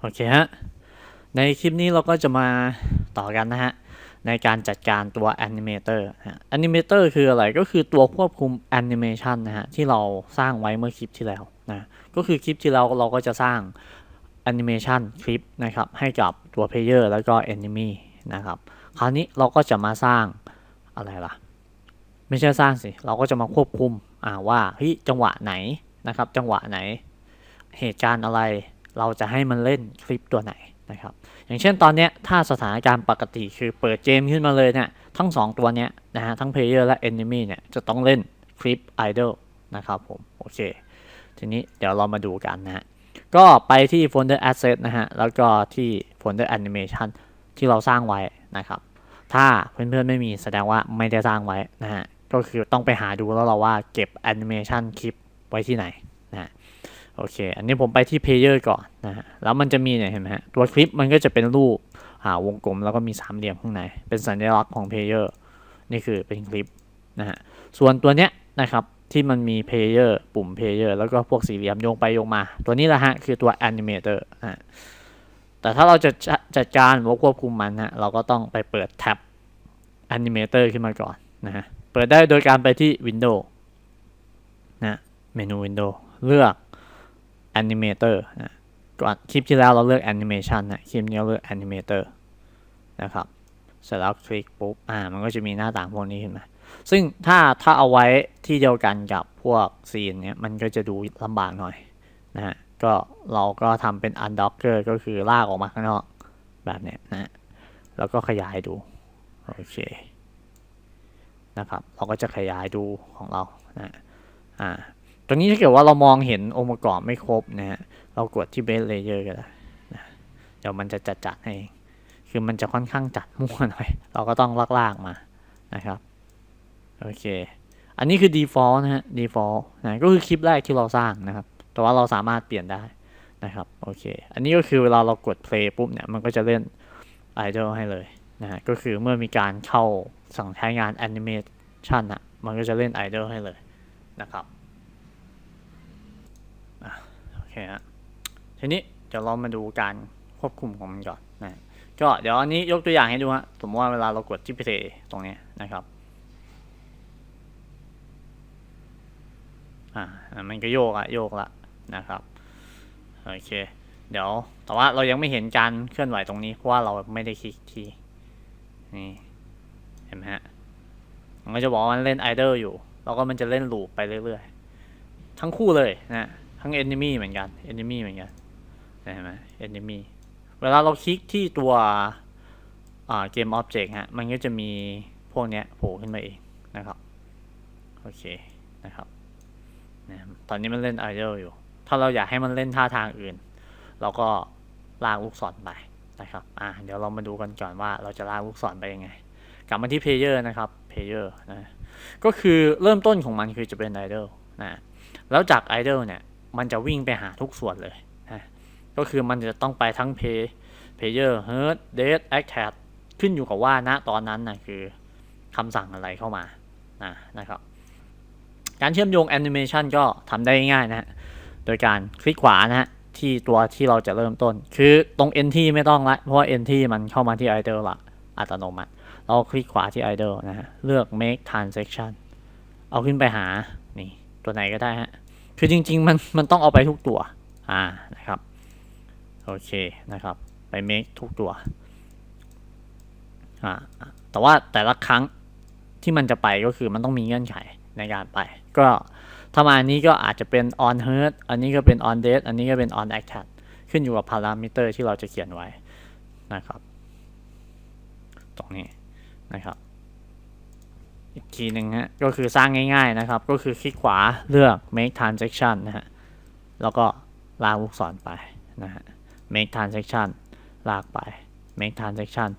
โอเคฮะ ในคลิปนี้เราก็จะมาต่อกันนะฮะ ในการจัดการตัว Animator นะฮะ Animator คืออะไรก็คือตัวควบคุม Animation นะฮะ ที่เราสร้างไว้เมื่อคลิปที่แล้วนะ ก็คือคลิปที่แล้วเราก็จะสร้าง Animation คลิปนะครับ ให้กับตัว Player แล้วก็ Enemy นะครับ คราวนี้เราก็จะมาสร้างอะไรล่ะ ไม่ใช่สร้างสิ เราก็จะมาควบคุมอ่าว่าเฮ้ยจังหวะไหนนะครับ จังหวะไหน เหตุการณ์อะไร เราจะให้มันเล่นคลิปตัวไหนนะครับ อย่างเช่นตอนนี้ถ้าสถานการณ์ปกติคือเปิดเกมขึ้นมาเลยเนี่ยทั้ง 2 ตัวเนี้ยนะฮะทั้ง Player และ Enemy เนี่ยจะต้องเล่นคลิป Idle นะครับผม โอเค ทีนี้เดี๋ยวเรามาดูกันนะฮะก็ไปที่ Folder Asset นะฮะ แล้วก็ที่ Folder Animation ที่เราสร้างไว้นะครับ ถ้าเพื่อนๆไม่มีแสดงว่าไม่ได้สร้างไว้นะฮะ ก็คือต้องไปหาดูแล้วเราว่าเก็บ Animation คลิปไว้ที่ไหนนะฮะ โอเค อันนี้ผมไปที่ Player ก่อนนะฮะ แล้วมันจะมีเนี่ยเห็นไหมฮะ ตัวคลิปมันก็จะเป็นรูปหาวงกลมแล้วก็มีสามเหลี่ยมข้างใน เป็นสัญลักษณ์ของ Player นี่คือเป็นคลิปนะฮะ ส่วนตัวเนี้ยนะครับที่มันมี Player ปุ่ม Player แล้วก็พวกสี่เหลี่ยมโยงไปโยงมา ตัวนี้แหละฮะคือตัว Animator นะฮะ แต่ถ้าเราจะจ,จัดการหรือว่าควบคุมมันนะเราก็ต้องไปเปิดแท็บ Animator ขึ้นมาก่อนนะฮะ เปิดได้โดยการไปที่ Windows นะเมนู Windows เลือก Animator นะก่อนคลิปที่แล้วเราเลือก Animation นะคลิปนี้เราเลือก Animator นะครับเสร็จแล้วคลิกปุ๊บอ่ามันก็จะมีหน้าต่างพวกนี้ขึ้นมาซึ่งถ้าถ้าเอาไว้ที่เดียวกันกับพวกซีนเนี้ยมันก็จะดูลำบากหน่อยนะฮะก็เราก็ทำเป็น undocker ก็คือลากออกมาข้างนอกแบบเนี้ยนะฮะแล้วก็ขยายดูโอเคนะครับ เราก็จะขยายดูของเรานะอ่า ตรงนี้ถ้าเกิดว่าเรามองเห็นองค์ประกอบไม่ครบนะฮะ เรากดที่ base layer ก็ได้นะเดี๋ยวมันจะจัดจัดให้เองคือมันจะค่อนข้างจัดมั่วหน่อย เราก็ต้องลากๆมานะครับ โอเค อันนี้คือ default นะฮะ default นะ ก็คือคลิปแรกที่เราสร้างนะครับ แต่ว่าเราสามารถเปลี่ยนได้นะครับ โอเค อันนี้ก็คือเวลาเรากด play ปุ๊บเนี่ย มันก็จะเล่น idle ให้เลยนะฮะ ก็คือเมื่อมีการเข้าสั่งใช้งาน animation อะ มันก็จะเล่น idle ให้เลยนะครับ โอเค ฮะทีนี้เดี๋ยวเรามาดูการควบคุมของมันก่อนนะก็เดี๋ยวอันนี้ยกตัวอย่างให้ดูฮะสมมติว่าเวลาเรากดที่ play ตรงนี้นะครับอ่ามันก็โยกอะโยกละนะครับโอเค เดี๋ยวแต่ว่าเรายังไม่เห็นการเคลื่อนไหวตรงนี้เพราะว่าเราไม่ได้คลิกที่นี่เห็นไหมฮะมันก็จะบอกว่ามันเล่นไอดอลอยู่ แล้วก็มันจะเล่นลูปไปเรื่อยๆ ทั้งคู่เลยนะ ทั้ง enemy เหมือนกัน enemy เหมือนกันเห็นไหม enemy เวลาเราคลิกที่ตัวเกม object ฮะ มันก็จะมีพวกเนี้ยโผล่ขึ้นมาเองนะครับ โอเคนะครับนะตอนนี้มันเล่น idle อยู่ ถ้าเราอยากให้มันเล่นท่าทางอื่น เราก็ลากลูกศรไปนะครับ อ่าเดี๋ยวเรามาดูกันก่อนว่าเราจะลากลูกศรไปยังไง กลับมาที่ player นะครับ player นะ ก็คือเริ่มต้นของมันคือจะเป็น idle นะ แล้วจาก idle เนี่ย มันจะวิ่งไปหาทุกส่วนเลยนะก็คือมันจะต้องไปทั้ง pay player hurt date attack ขึ้นอยู่กับว่าณตอนนั้นนะคือคำสั่งอะไรเข้ามานะนะครับ การเชื่อมโยง animation ก็ทำได้ง่ายนะฮะโดยการคลิกขวานะฮะที่ตัวที่เราจะเริ่มต้น คือตรง nt ไม่ต้องละ เพราะว่า nt มันเข้ามาที่ idle ละอัตโนมัติ เราคลิกขวาที่ idle นะฮะ เลือก make transaction เอาขึ้นไปหา นี่ ตัวไหนก็ได้ฮะ คือจริง ๆ มันมันต้องเอาไปทุกตัว อ่านะครับ โอเคนะครับ ไป make ทุกตัว อ่า แต่ว่าแต่ละครั้งที่มันจะไปก็คือมันต้องมีเงื่อนไขในการไป ก็ถ้ามาอันนี้ก็อาจจะเป็น on hurt อันนี้ก็เป็น on date อันนี้ก็เป็น on attack ขึ้นอยู่กับพารามิเตอร์ที่เราจะเขียนไว้นะครับ ตรงนี้นะครับ อีกทีหนึ่งฮะ ก็คือสร้างง่ายๆนะครับ ก็คือคลิกขวาเลือก make transaction นะฮะ แล้วก็ลากลูกศรไปนะฮะ make transaction ลากไป make transaction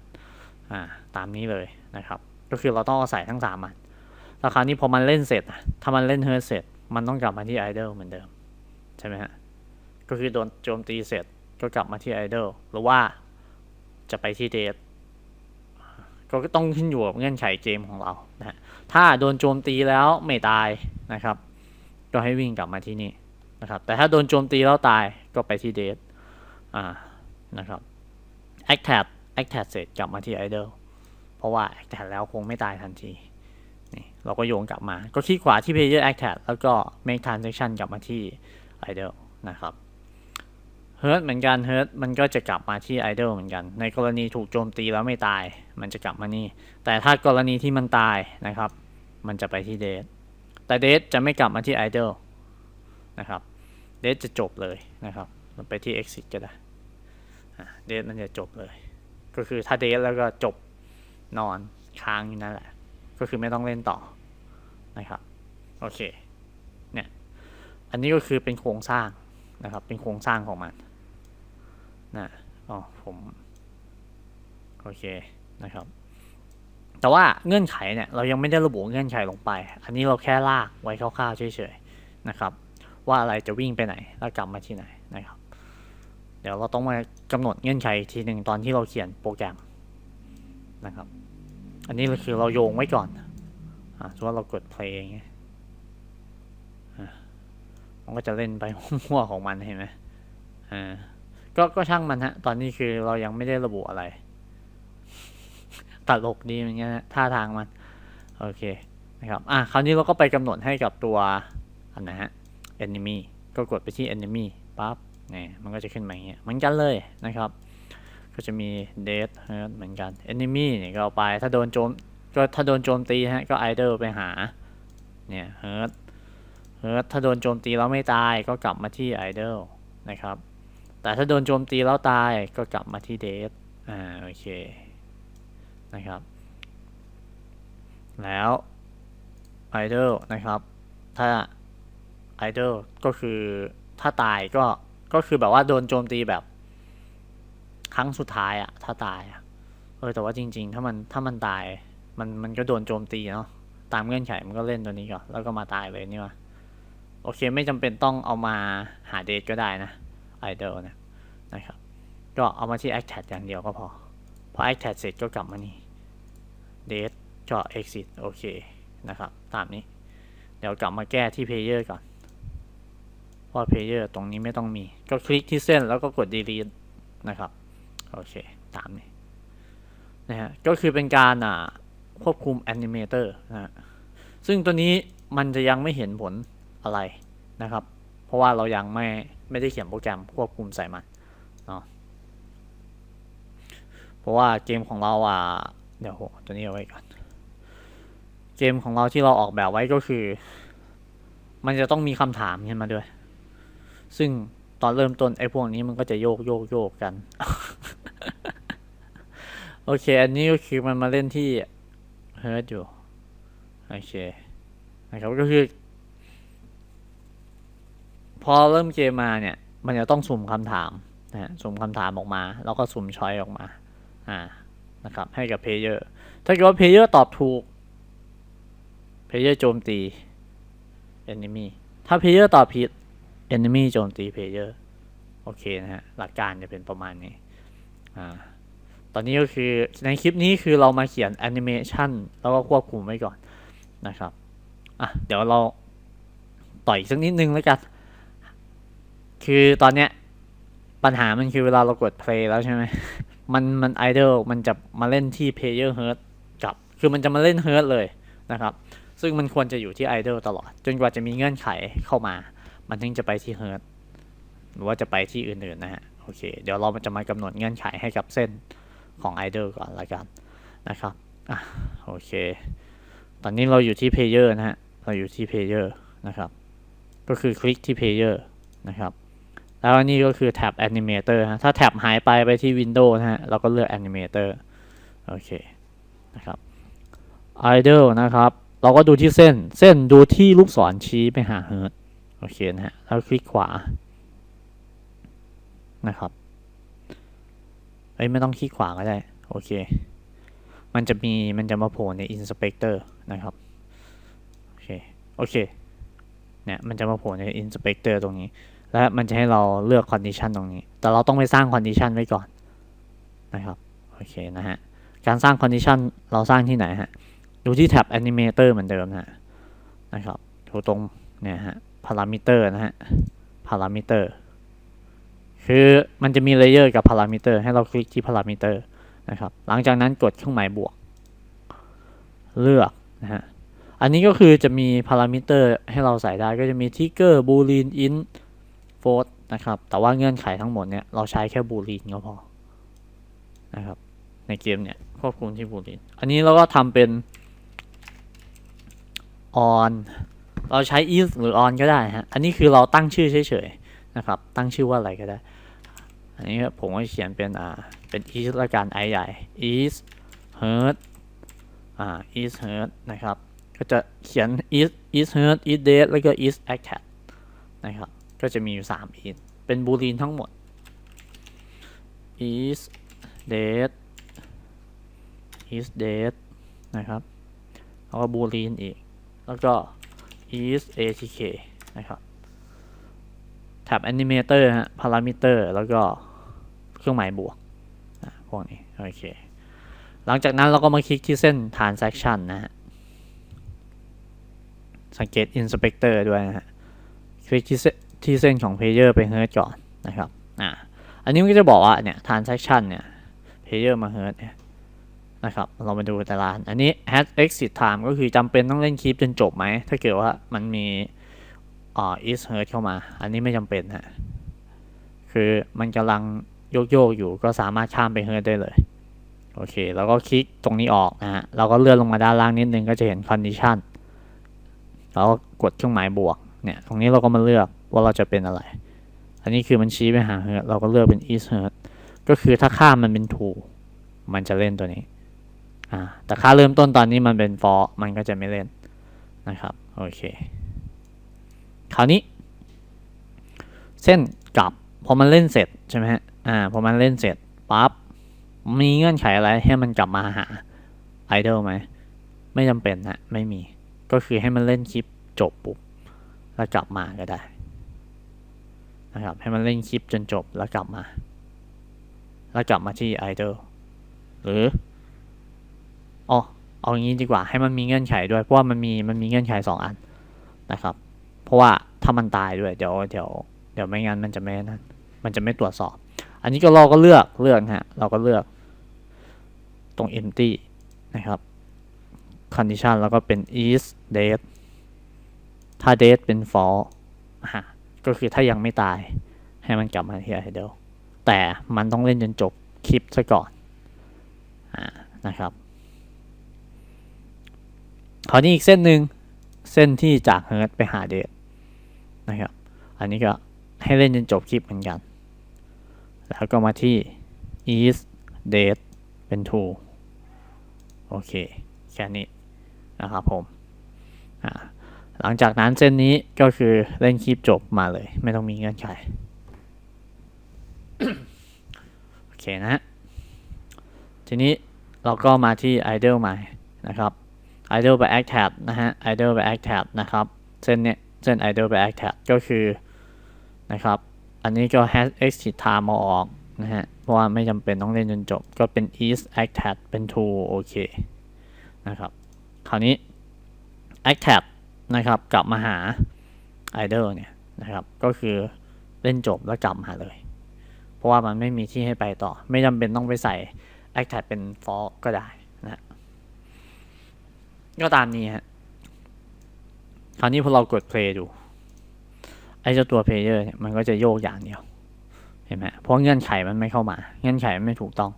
อ่า ตามนี้เลยนะครับ ก็คือเราต้องเอาใส่ทั้งสามอันแล้วคราวนี้พอมันเล่นเสร็จอะถ้ามันเล่นเฮิร์เสร็จ มันต้องกลับมาที่ idle เหมือนเดิม ใช่ไหมฮะ ก็คือโดนโจมตีเสร็จ ก็กลับมาที่ idle หรือว่าจะไปที่ date ก็ต้องขึ้นอยู่กับเงื่อนไขเกมของเรานะถ้าโดนโจมตีแล้วไม่ตายนะครับ ก็ให้วิ่งกลับมาที่นี่นะครับ แต่ถ้าโดนโจมตีแล้วตายก็ไปที่เดทอ่านะครับ actat actat เสร็จกลับมาที่ idle เพราะว่า actat แล้วคงไม่ตายทันทีนี่เราก็โยงกลับมา ก็คลิกขวาที่ player actat แล้วก็ make transaction กลับมาที่ idle นะครับ hurt เหมือนกัน hurt มันก็จะกลับมาที่ idle เหมือนกัน ในกรณีถูกโจมตีแล้วไม่ตาย มันจะกลับมานี่ แต่ถ้ากรณีที่มันตายนะครับ มันจะไปที่ dead แต่ dead จะไม่กลับมาที่ idle นะครับ dead จะจบเลยนะครับ มันไปที่ exit ก็ได้เดทมันจะจบเลย ก็คือถ้าเดทแล้วก็จบนอนค้างอยู่นั่นแหละ ก็คือไม่ต้องเล่นต่อนะครับโอเคเนี่ยอันนี้ก็คือเป็นโครงสร้างนะครับเป็นโครงสร้างของมัน นะอ๋อผมโอเคนะครับ แต่ว่าเงื่อนไขเนี่ยเรายังไม่ได้ระบุเงื่อนไขลงไป อันนี้เราแค่ลากไว้คร่าวๆเฉยๆนะครับ ว่าอะไรจะวิ่งไปไหนแล้วกลับมาที่ไหนนะครับ เดี๋ยวเราต้องมากำหนดเงื่อนไขทีหนึ่งตอนที่เราเขียนโปรแกรมนะครับ อันนี้คือเราโยงไว้ก่อนอ่าสมมติว่าเรากด play อย่างเงี้ยอะมันก็จะเล่นไปมั่วของมันเห็นไหมอ่า ก็ก็ช่างมันฮะ ตอนนี้คือเรายังไม่ได้ระบุอะไร ตลกดีอย่างเงี้ยท่าทางมัน โอเคนะครับ อะคราวนี้เราก็ไปกำหนดให้กับตัวอันนะฮะ enemy ก็กดไปที่ enemy ปั๊บเนี่ยมันก็จะขึ้นมาอย่างเงี้ยเหมือนกันเลยนะครับ ก็จะมี dead hurt เหมือนกัน enemy เนี่ยก็เอาไปถ้าโดนโจมก็ถ้าโดนโจมตีฮะก็ idle ไปหาเนี่ย hurt hurt ถ้าโดนโจมตีแล้วไม่ตายก็กลับมาที่ idle นะครับ แต่ถ้าโดนโจมตีแล้วตายก็กลับมาที่ dead อ่าโอเคนะครับ แล้ว idle นะครับ ถ้า idle ก็คือถ้าตายก็ก็คือแบบว่าโดนโจมตีแบบ ครั้งสุดท้ายอะถ้าตายอะเออแต่ว่าจริง ๆ ถ้ามันถ้ามันตายมันมันก็โดนโจมตีเนาะตามเงื่อนไขมันก็เล่นตัวนี้ก่อนแล้วก็มาตายเลยนี่วะโอเคไม่จำเป็นต้องเอามาหาเดทก็ได้นะ idle เนะ นะครับก็เอามาที่ act tag อย่างเดียวก็พอ พอ act tag เสร็จก็กลับมานี่ date ก็ exit โอเคนะครับ ตามนี้ เดี๋ยวกลับมาแก้ที่ player ก่อนเพราะ player ตรงนี้ไม่ต้องมี ก็คลิกที่เส้นแล้วก็กด delete นะครับ โอเค ตามนี้นะฮะ ก็คือเป็นการอ่าควบคุม animator นะฮะซึ่งตัวนี้มันจะยังไม่เห็นผลอะไรนะครับ เพราะว่าเรายังไม่ไม่ได้เขียนโปรแกรมควบคุมใส่มัน เนาะเพราะว่าเกมของเราอะเดี๋ยวโหตัวนี้เอาไว้ก่อนเกมของเราที่เราออกแบบไว้ก็คือ มันจะต้องมีคำถามขึ้นมาด้วย ซึ่งตอนเริ่มต้นไอ้พวกนี้มันก็จะโยกโยกโยกกัน โอเค อันนี้ก็คือมันมาเล่นที่เฮิร์ตอยู่ โอเค นะครับก็คือ พอเริ่มเกมมาเนี่ย มันจะต้องสุ่มคำถาม นะสุ่มคำถามออกมา แล้วก็สุ่มช้อยออกมา อ่า นะครับ ให้กับเพลเยอร์ ถ้าเกิดว่าเพลเยอร์ตอบถูก เพลเยอร์โจมตี enemy ถ้าเพลเยอร์ตอบผิด enemy โจมตีเพลเยอร์ โอเคนะฮะ หลักการจะเป็นประมาณนี้ อ่า ตอนนี้ก็คือในคลิปนี้คือเรามาเขียนแอนิเมชันแล้วก็ควบคุมไว้ก่อนนะครับ อะ เดี๋ยวเราต่อยสักนิดนึงแล้วกัน คือตอนเนี้ย ปัญหามันคือเวลาเรากด play แล้วใช่ไหมมันมัน idle มันจะมาเล่นที่ player hurt กับ คือมันจะมาเล่น hurt เลยนะครับ ซึ่งมันควรจะอยู่ที่ idle ตลอด จนกว่าจะมีเงื่อนไขเข้ามา มันถึงจะไปที่ hurt หรือว่าจะไปที่อื่นๆนะฮะ โอเค เดี๋ยวเราจะมากำหนดเงื่อนไขให้กับเส้นของ idle ก่อนละกันนะครับ อะ โอเค ตอนนี้เราอยู่ที่ player นะฮะ เราอยู่ที่ player นะครับ ก็คือคลิกที่ player นะครับ แล้วนนี้ก็คือแท็บ animator ฮะ ถ้าแท็บหายไปไปที่ Windows นะฮะ เราก็เลือก animator โอเค นะครับ idle นะครับ เราก็ดูที่เส้น เส้นดูที่ลูกศรชี้ไปหา hurt โอเคนะฮะ แล้วคลิกขวา นะครับ เอ้ย ไม่ต้องคลิกขวาก็ได้ โอเค มันจะมี มันจะมาโผล่ใน inspector นะครับ โอเค โอเค เนี่ย มันจะมาโผล่ใน inspector ตรงนี้ และมันจะให้เราเลือก condition ตรงนี้ แต่เราต้องไปสร้าง condition ไว้ก่อนนะครับโอเคนะฮะการสร้าง condition เราสร้างที่ไหนฮะดูที่แท็บ animator เหมือนเดิมนะนะครับดูตรงเนี่ยฮะ parameter นะฮะ parameter คคือมันจะมีเลเยอร์กับพารามิเตอร์ให้เราคลิกที่พารามิเตอร์นะครับ หลังจากนั้นกดเครื่องหมายบวก เลือกนะฮะ อันนี้ก็คือจะมีพารามิเตอร์ให้เราใส่ได้ก็จะมีทิกเกอร์บูลีนอิน ฟดนะครับ แต่ว่าเงื่อนไขทั้งหมดเนี่ยเราใช้แค่บูลีนก็พอนะครับ ในเกมเนี่ยควบคุมที่บูลีน อันนี้เราก็ทำเป็น on เราใช้ is หรือ on ก็ได้ฮะ อันนี้คือเราตั้งชื่อเฉยๆนะครับ ตั้งชื่อว่าอะไรก็ได้ อันนี้ผมก็เขียนเป็นอ่า เป็น is ละกัน i ใหญ่ is heard อ่า is heard นะครับ ก็จะเขียน is is heard is dead แล้วก็ is acted นะครับ ก็จะมีอยู่3 is เป็นบูลีนทั้งหมด is dead is dead นะครับ แล้วก็บูลีนอีก แล้วก็ is atk นะครับ แท็บ animator ฮะ parameter แล้วก็เครื่องหมายบวกอะพวกนี้ โอเค หลังจากนั้นเราก็มาคลิกที่เส้น transaction นะฮะ สังเกต inspector ด้วยนะฮะ คลิกที่เส้น ที่เส้นของ player ไป heard ก่อนนะครับอ่าอันนี้มันก็จะบอกว่าเนี่ย transaction เนี่ย player มา heard เนี่ยนะครับเรามาดูต่ละอันอันนี้ has exit time ก็คือจำเป็นต้องเล่นคลิปจนจบไหม ถ้าเกิดว่ามันมีอ่า is heard เข้ามา อันนี้ไม่จำเป็นฮะคือมันกำลังโยกโยกๆอยู่ก็สามารถข้ามไป heard ได้เลย โอเค แล้วก็คลิกตรงนี้ออกนะฮะเราก็เลื่อนลงมาด้านล่างนิดนึงก็จะเห็น condition แล้วก็กดเครื่องหมายบวกเนี่ย ตรงนี้เราก็มาเลือก ว่าเราจะเป็นอะไร อันนี้คือมันชี้ไปหา heard เราก็เลือกเป็น is heard ก็คือถ้าค่ามันเป็น true มันจะเล่นตัวนี้ อ่า แต่ค่าเริ่มต้นตอนนี้มันเป็น for มันก็จะไม่เล่นนะครับ โอเค คราวนี้ เส้นกลับ พอมันเล่นเสร็จใช่ไหมฮะ อ่า พอมันเล่นเสร็จปั๊บ มีเงื่อนไขอะไรให้มันกลับมาหาไอดอลไหม ไม่จำเป็นฮะ ไม่มี ก็คือให้มันเล่นคลิปจบปุ๊บ แล้วกลับมาก็ได้ นะครับ ให้มันเล่นคลิปจนจบแล้วกลับมา แล้วกลับมาที่ไอดอลหรืออ๋อเอาอย่างนี้ดีกว่าให้มันมีเงื่อนไขด้วย เพราะว่ามันมีมันมีเงื่อนไขสองอันนะครับ เพราะว่าถ้ามันตายด้วยเดี๋ยวเดี๋ยวเดี๋ยวไม่งั้นมันจะไม่นั่นมันจะไม่ตรวจสอบ อันนี้ก็เราก็เลือกเลือกฮะเราก็เลือกตรง empty นะครับ condition แล้วก็เป็น is dead ถ้า dead เป็น false อะ ก็คือถ้ายังไม่ตายให้มันกลับมาที่ idle แต่มันต้องเล่นจนจบคลิปซะก่อนอ่านะครับคราวนี้อีกเส้นหนึ่งเส้นที่จากเฮิร์ตไปหาเดทนะครับ อันนี้ก็ให้เล่นจนจบคลิปเหมือนกัน แล้วก็มาที่ is date เป็น true โอเค แค่นี้นะครับผม อ่า หลังจากนั้นเส้นนี้ก็คือเล่นคลิปจบมาเลย ไม่ต้องมีเงื่อนไขโอเคนะ ทีนี้เราก็มาที่ idle ใหม่นะครับ idle ไป act tab นะฮะ idle ไป act tab นะครับ เส้นเนี้ยเส้น idle ไป act tab ก็คือนะครับ อันนี้ก็ has exit time มาออกนะฮะ เพราะว่าไม่จำเป็นต้องเล่นจนจบ ก็เป็น is act tab เป็น true โอเคนะครับ คราวนี้ act tab นะครับ กลับมาหา idle เนี่ยนะครับ ก็คือเล่นจบแล้วกลับมาเลย เพราะว่ามันไม่มีที่ให้ไปต่อ ไม่จำเป็นต้องไปใส่ act tab เป็น false ก็ได้นะฮะก็ตามนี้ฮะคราวนี้พอเรากด play ดู ไอ้เจ้าตัว player เนี่ยมันก็จะโยกอย่างเดียว เห็นไหมเพราะเงื่อนไขมันไม่เข้ามา เงื่อนไขมันไม่ถูกต้อง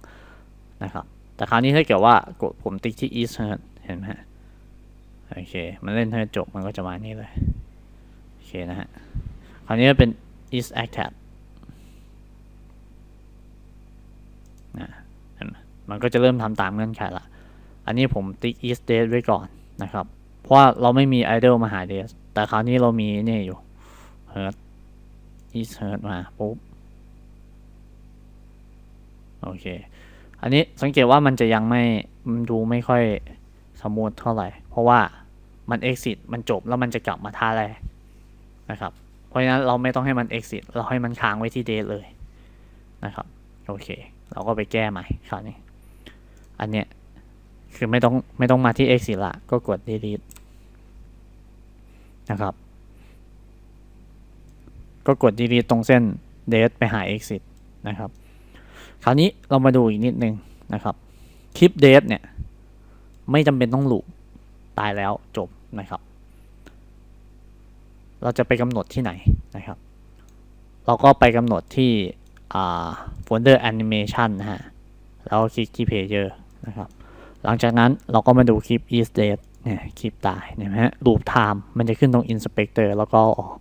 นะครับ แต่คราวนี้ถ้าเกิดว่ากดผมติ๊กที่ is heard เห็นไหมฮะ โอเค มันเล่นให้จบมันก็จะมานี่เลย โอเคนะฮะ คราวนี้เป็น is acted นะเห็นไหมมันก็จะเริ่มทำตามเงื่อนไขละ อันนี้ผมติ๊ก is dead ไว้ก่อนนะครับ เพราะเราไม่มี idle มาหา dead แต่คราวนี้เรามีนี่อยู่ heard is heard มาปุ๊บ โอเค อันนี้สังเกตว่ามันจะยังไม่ มันดูไม่ค่อยสมูทเท่าไหร่ เพราะว่า มัน exit มันจบแล้วมันจะกลับมาท่าแรกนะครับ เพราะฉะนั้นเราไม่ต้องให้มัน exit เราให้มันค้างไว้ที่ dead เลยนะครับ โอเค เราก็ไปแก้ใหม่คราวนี้ อันเนี้ยคือไม่ต้องไม่ต้องมาที่ exit ละก็กด delete นะครับ ก็กด delete ตรงเส้น date ไปหา exit นะครับ คราวนี้เรามาดูอีกนิดนึงนะครับ คลิป date เนี่ย ไม่จำเป็นต้องลูปตายแล้วจบ นะครับ เราจะไปกำหนดที่ไหนนะครับ เราก็ไปกำหนดที่อ่า folder animation นะฮะแล้วคลิกที่ player นะครับ หลังจากนั้นเราก็มาดูคลิป is date เนี่ยคลิปตายเนไหมฮะ loop time มันจะขึ้นตรง inspector แล้วก็ออก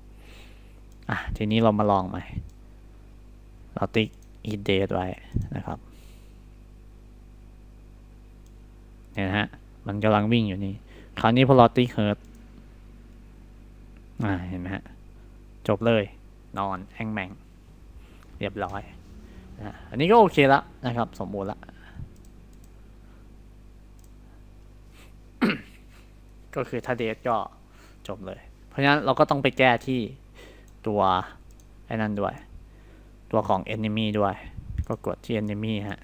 อะทีนี้เรามาลองใหม่ เราติ๊ก is date ไว้นะครับเนี่ยฮะมันกำลังวิ่งอยู่นี่ คราวนี้พอเราติ๊ก hurt อ่าเห็นไหมฮะ จบเลย นอนแองแมง เรียบร้อยอันนี้ก็โอเคแล้วนะครับ สมบูรณ์ละ ก็คือถ้าเดทก็จบเลย เพราะฉะนั้นเราก็ต้องไปแก้ที่ตัวไอ้นั่นด้วย ตัวของ enemy ด้วย ก็กดที่ enemy ฮะ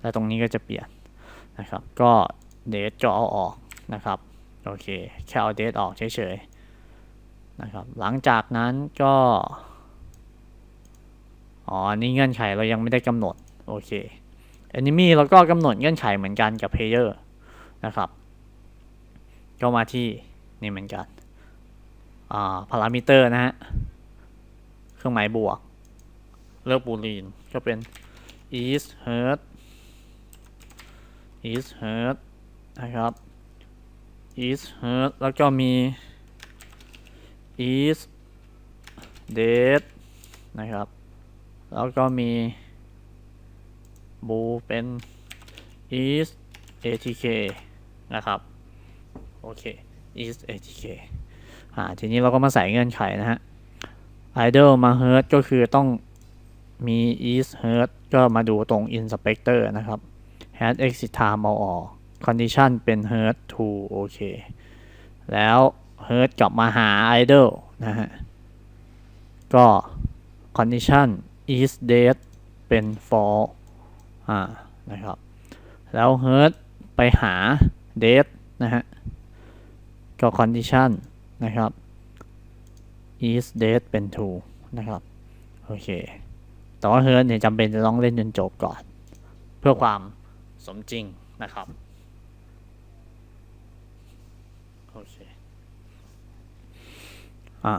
แล้วตรงนี้ก็จะเปลี่ยนนะครับ ก็เดทก็เอาออกนะครับ โอเค แค่เอาเดทออกเฉยๆ นะครับ หลังจากนั้นก็ อ๋อนนี่เงื่อนไขเรายังไม่ได้กำหนด โอเค enemy เราก็กำหนดเงื่อนไขเหมือนกันกับ player นะครับ ก็มาที่นี่เหมือนกัน อ่า พารามิเตอร์นะฮะ เครื่องหมายบวก เลือกบูลีน ก็เป็น is hurt is hurt นะครับ is hurt แล้วก็มี is dead นะครับ แล้วก็มี บูเป็น is atk นะครับ โอเค is atk อ่า ทีนี้เราก็มาใส่เงื่อนไขนะฮะ idle มา hurt ก็คือต้องมี is hurt ก็มาดูตรง inspector นะครับ has exit time เอาออก condition เป็น hurt to โอเค แล้ว hurt กลับมาหา idle นะฮะ ก็ condition is dead เป็น false อ่า นะครับ แล้ว hurt ไปหา dead นะฮะ ก็ condition นะครับ is dead เป็น true นะครับ โอเค แต่ว่า hurt เนี่ยจำเป็นจะต้องเล่นจนจบก่อน เพื่อความสมจริงนะครับ โอเค อ่า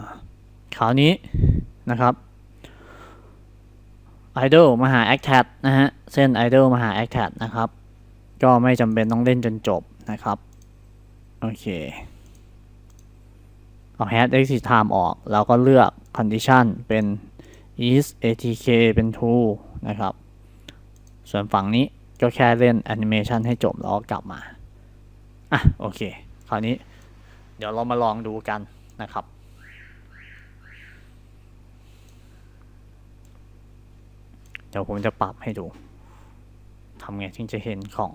คราวนี้นะครับ idle มาหา actat นะฮะ เส้น idle มาหา actat นะครับ ก็ไม่จำเป็นต้องเล่นจนจบนะครับ โอเค เอา has exit time ออก แล้วก็เลือก condition เป็น is atk เป็น true นะครับ ส่วนฝั่งนี้ก็แค่เล่น animation ให้จบแล้วก็กลับมา อะ โอเค คราวนี้ เดี๋ยวเรามาลองดูกันนะครับ เดี๋ยวผมจะปรับให้ดูทำไงถึงจะเห็นของ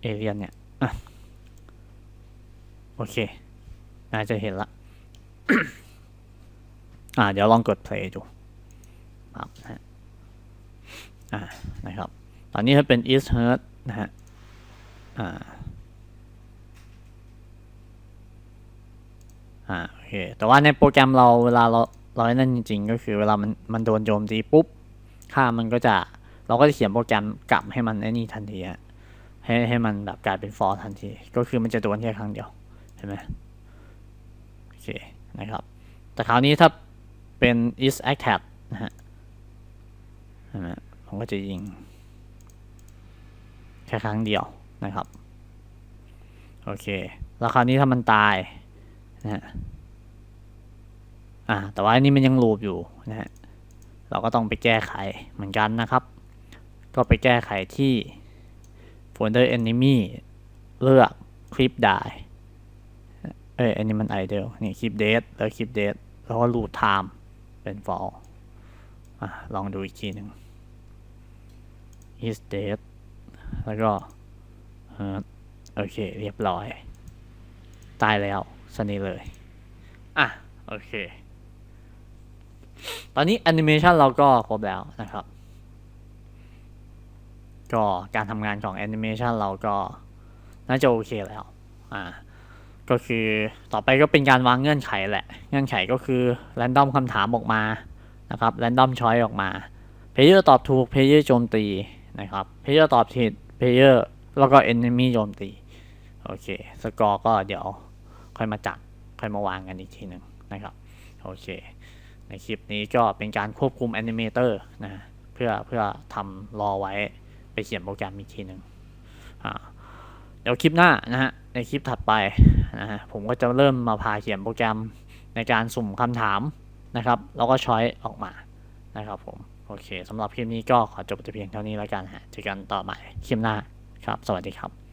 เอเลียนเนี่ยอโอเค น่าจะเห็นละ อ่า เดี๋ยวลองกด play ดูปรับนะฮะอ่า นะครับ ตอนนี้ถ้าเป็น is hurt นะฮะ อ่า อ่า โอเค แต่ว่าในโปรแกรมเราเวลาเรา เราไอ้นั่นจริง ๆ ก็คือเวลามันมันโดนโจมตีปุ๊บ ค่ามันก็จะเราก็จะเขียนโปรแกรมกลับให้มันไอ้นี่ทันทีฮะให้ให้มันแบบกลายเป็น false ทันที ก็คือมันจะโดนแค่ครั้งเดียวเห็นไหมโอเคนะครับ แต่คราวนี้ถ้าเป็น is attack นะฮะเห็นไหมผมก็จะยิงแค่ครั้งเดียวนะครับ โอเค แล้วคราวนี้ถ้ามันตายนะฮะ อ่าแต่ว่าอันนี้มันยังลูปอยู่นะฮะเราก็ต้องไปแก้ไขเหมือนกันนะครับ ก็ไปแก้ไขที่ folder enemy เลือกคลิปได้เอ้ยอันนี้มันไอเดียนี่คลิปเดทแล้วคลิปเดทแล้วก็รูทไทม์เป็น fall อะลองดูอีกทีหนึ่ง is dead แล้วก็โอเค เรียบร้อย ตายแล้วสนิทเลย อะ โอเค ตอนนี้แอนิเมชันเราก็ครบแล้วนะครับ ก็การทำงานของแอนิเมชันเราก็น่าจะโอเคแล้ว อ่า ก็คือต่อไปก็เป็นการวางเงื่อนไขแหละ เงื่อนไขก็คือแรนดอมคำถามออกมา นะครับ random choice ออกมา player ตอบถูก player โจมตี นะครับ player ตอบผิด player แล้วก็ enemy โจมตี โอเค สกอร์ก็เดี๋ยวค่อยมาจัด ค่อยมาวางกันอีกทีหนึ่งนะครับ โอเค ในคลิปนี้ก็เป็นการควบคุมแอนิเมเตอร์นะเพื่อเพื่อทำรอไว้ไปเขียนโปรแกรมอีกทีหนึ่งอ่าเดี๋ยวคลิปหน้านะฮะในคลิปถัดไปนะฮะผมก็จะเริ่มมาพาเขียนโปรแกรมในการสุ่มคำถามนะครับ แล้วก็ช้อยออกมานะครับผมโอเคสำหรับคลิปนี้ก็ขอจบแต่เพียงเท่านี้แล้วกันฮะเจอกันต่อใหม่คลิปหน้าครับ สวัสดีครับ